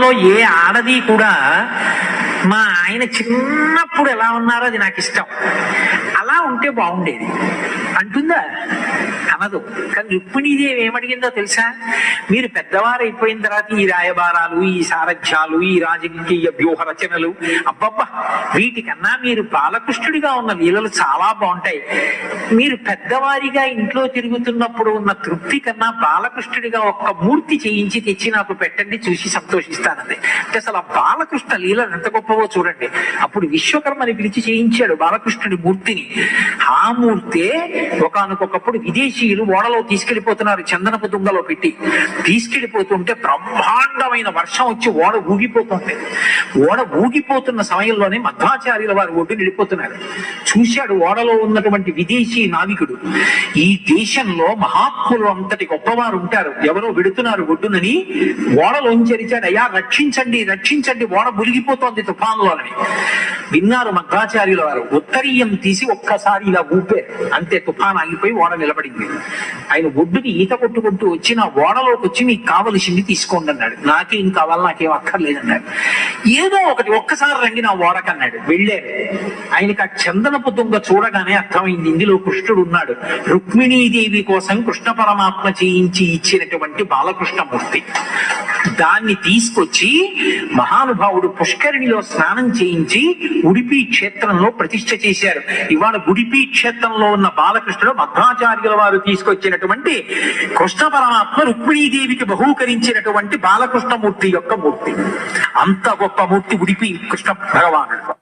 లో ఏ ఆడది కూడా మా ఆయన చిన్నప్పుడు ఎలా ఉన్నారో అది నాకు ఇష్టం. అలా ఉంటే బాగుండేది. అంటుందా? అనదు కానీ రుక్మిణీదేవి ఏమడిగిందో తెలుసా? మీరు పెద్దవారైపోయిన తర్వాత ఈ రాయబారాలు ఈ సారథ్యాలు ఈ రాజకీయ వ్యూహ రచనలు అబ్బబ్బా వీటికన్నా మీరు బాలకృష్ణుడిగా ఉన్న లీలలు చాలా బాగుంటాయి. మీరు పెద్దవారిగా ఇంట్లో తిరుగుతున్నప్పుడు ఉన్న తృప్తి కన్నా బాలకృష్ణుడిగా ఒక్క మూర్తి చేయించి తెచ్చి నాకు పెట్టండి చూసి సంతోషిస్తానంది. అంటే అసలు ఆ బాలకృష్ణ లీలలు ఎంత గొప్పవో చూడండి. అప్పుడు విశ్వకర్మని పిలిచి చేయించాడు బాలకృష్ణుడి మూర్తిని. ఆ మూర్తే ఒకనకొకప్పుడు విదేశీయులు ఓడలో తీసుకెళ్ళిపోతున్నారు చందనపు దుంగలో పెట్టి. తీసుకెళ్ళిపోతుంటే బ్రహ్మాండమైన వర్షం వచ్చి ఓడ ఊగిపోతుంది. ఓడ ఊగిపోతున్న సమయంలోనే మధ్వాచార్యుల వారు ఒడ్డు వెళ్ళిపోతున్నారు చూశాడు ఓడలో ఉన్నటువంటి విదేశీ నావికుడు. ఈ దేశంలో మహాత్ములు అంతటి గొప్పవారు ఉంటారు. ఎవరో విడుతున్నారు ఒడ్డునని ఓడలోంచరిచాడు అయ్యా రక్షించండి రక్షించండి ఓడ మునిగిపోతోంది తుఫాన్లోని విన్నారు మధ్వాచార్యుల వారు. ఉత్తరీయం తీసి ఒక్కసారి ఇలా ఊపారు. అంతే తుఫాన్ ఆగిపోయి ఓడ నిలబడింది. ఆయన ఒడ్డుకి ఈత కొట్టుకుంటూ వచ్చి నా ఓడలోకి వచ్చి మీకు కావలసింది తీసుకోండి అన్నాడు. నాకేం కావాలి నాకేం అక్కర్లేదన్నాడు. ఏదో ఒకటి ఒక్కసారి రంగిన ఓడకన్నాడు వెళ్ళారు ఆయనకి ఆ చందనపు దుంగ చూడగానే అర్థమైంది ఇందులో కృష్ణుడు ఉన్నాడు. రుక్మిణీదేవి కోసం కృష్ణ పరమాత్మ చేయించి ఇచ్చినటువంటి బాలకృష్ణమూర్తి. దాన్ని తీసుకొచ్చి మహానుభావుడు పుష్కరిణిలో స్నానం చేయించి ఉడిపి క్షేత్రంలో ప్రతిష్ఠ చేశారు. ఇవాళ ఉడిపి క్షేత్రంలో ఉన్న బాలకృష్ణుడు మధ్వాచార్యుల వారు తీసుకొచ్చినటువంటి కృష్ణ పరమాత్మ రుక్మిణీదేవికి బహూకరించినటువంటి బాలకృష్ణమూర్తి యొక్క మూర్తి. అంత గొప్ప మూర్తి ఉడిపి కృష్ణ భగవానుడు